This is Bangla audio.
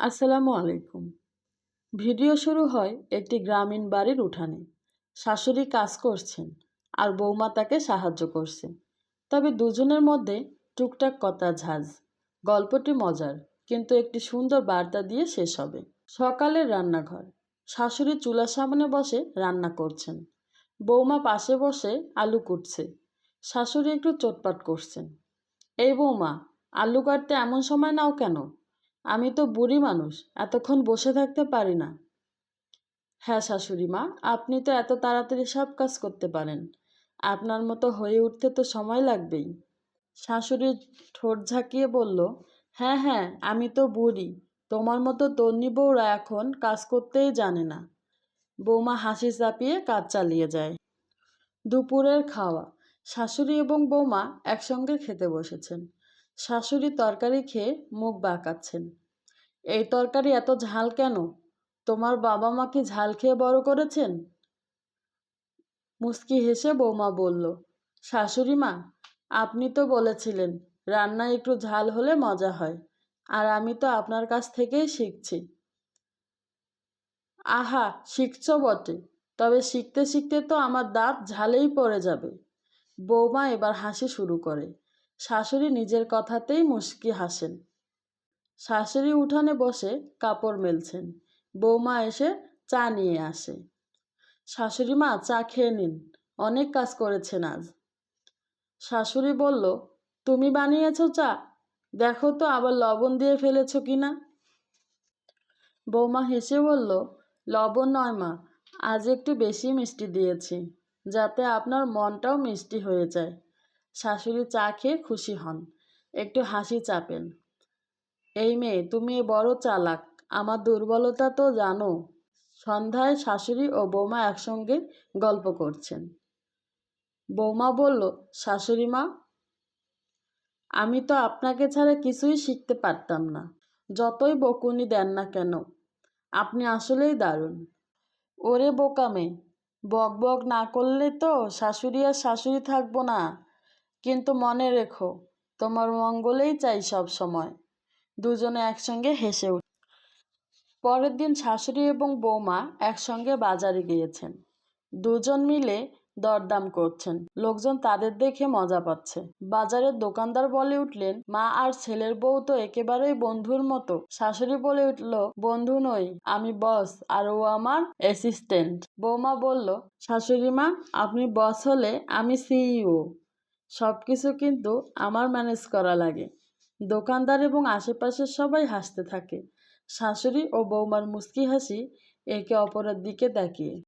আসসালামু আলাইকুম। ভিডিও শুরু হয় একটি গ্রামীণ বাড়ির উঠানে। শাশুড়ি কাজ করছেন আর বৌমা তাকে সাহায্য করছে। তবে দুজনের মধ্যে টুকটাক কথা ঝাঁজ। গল্পটি মজার, কিন্তু একটি সুন্দর বার্তা দিয়ে শেষ হবে। সকালের রান্নাঘর। শাশুড়ি চুলার সামনে বসে রান্না করছেন। বৌমা পাশে বসে আলু কুটছে। শাশুড়ি একটু চোটপাট করছেন। এই বৌমা, আলু কাটতে এমন সময় নাও কেন? আমি তো বুড়ি মানুষ, এতক্ষণ বসে থাকতে পারি না। হ্যাঁ শাশুড়ি মা, আপনি তো এত তাড়াতাড়ি সব কাজ করতে পারেন। আপনার মতো হয়ে উঠতে তো সময় লাগবেই। শাশুড়ি ঠোঁট ঝাঁকিয়ে বলল হ্যাঁ হ্যাঁ আমি তো বুড়ি, তোমার মতো তন্নি বউরা এখন কাজ করতেই জানে না। বৌমা হাসি চাপিয়ে কাজ চালিয়ে যায়। দুপুরের খাওয়া, শাশুড়ি এবং বৌমা একসঙ্গে খেতে বসেছেন। শাশুড়ি তরকারি খেয়ে মুখ বাঁকাচ্ছেন। এই তরকারি এত ঝাল কেন? তোমার বাবা মা কি ঝাল খেয়ে বড় করেছেন? মুস্কি হেসে বৌমা বলল, শাশুড়ি মা, আপনি তো বলেছিলেন, রান্নায় একটু ঝাল হলে মজা হয়, আর আমি তো আপনার কাছ থেকেই শিখছি। আহা, শিখছ বটে, তবে শিখতে শিখতে তো আমার দাঁত ঝালেই পড়ে যাবে। বৌমা এবার হাসি শুরু করে শাশুড়ি নিজের কথাতেই মুস্কি হাসেন। শাশুড়ি উঠানে বসে কাপড় মেলছেন। বৌমা এসে চা নিয়ে আসে। শাশুড়ি মা চা খেয়ে নিন, অনেক কাজ করেছেন আজ। শাশুড়ি বলল, তুমি বানিয়েছ চা? দেখো তো আবার লবণ দিয়ে ফেলেছ কি না বৌমা হেসে বলল, লবণ নয় মা, আজ একটু বেশি মিষ্টি দিয়েছি, যাতে আপনার মনটাও মিষ্টি হয়ে যায়। শাশুড়ি চা খেয়ে খুশি হন। একটু হাসি চাপেন। এই মেয়ে, তুমি বড় চালাক। আমার দুর্বলতা তো জানো। সন্ধ্যায় শাশুড়ি ও বৌমা একসঙ্গে গল্প করছেন। বৌমা বলল শাশুড়ি মা আমি তো আপনাকে ছাড়া কিছুই শিখতে পারতাম না। যতই বকুনি দেন না কেন, আপনি আসলেই দারুণ। ওরে বোকামে বক বক না করলে তো শাশুড়ি আর শাশুড়ি থাকব না। কিন্তু মনে রেখো, তোমার মঙ্গলেই চাই সব সময়। দুজনে একসঙ্গে হেসে উঠ। পরের দিন শাশুড়ি এবং বৌমা একসঙ্গে বাজারে গিয়েছেন। দুজন মিলে দরদাম করছেন। লোকজন তাদের দেখে মজা পাচ্ছে। বাজারের দোকানদার বলে উঠলেন, মা আর ছেলের বউ তো একেবারেই বন্ধুর মতো। শাশুড়ি বলে উঠল, বন্ধু নই, আমি বস, আর ও আমার অ্যাসিস্ট্যান্ট বৌমা বলল শাশুড়ি মা আপনি বস হলে আমি সিইও সব কিছু কিন্তু আমার ম্যানেজ করা লাগে। দোকানদার এবং আশেপাশের সবাই হাসতে থাকে। শাশুড়ি ও বৌমার মুচকি হাসি একে অপরের দিকে তাকিয়ে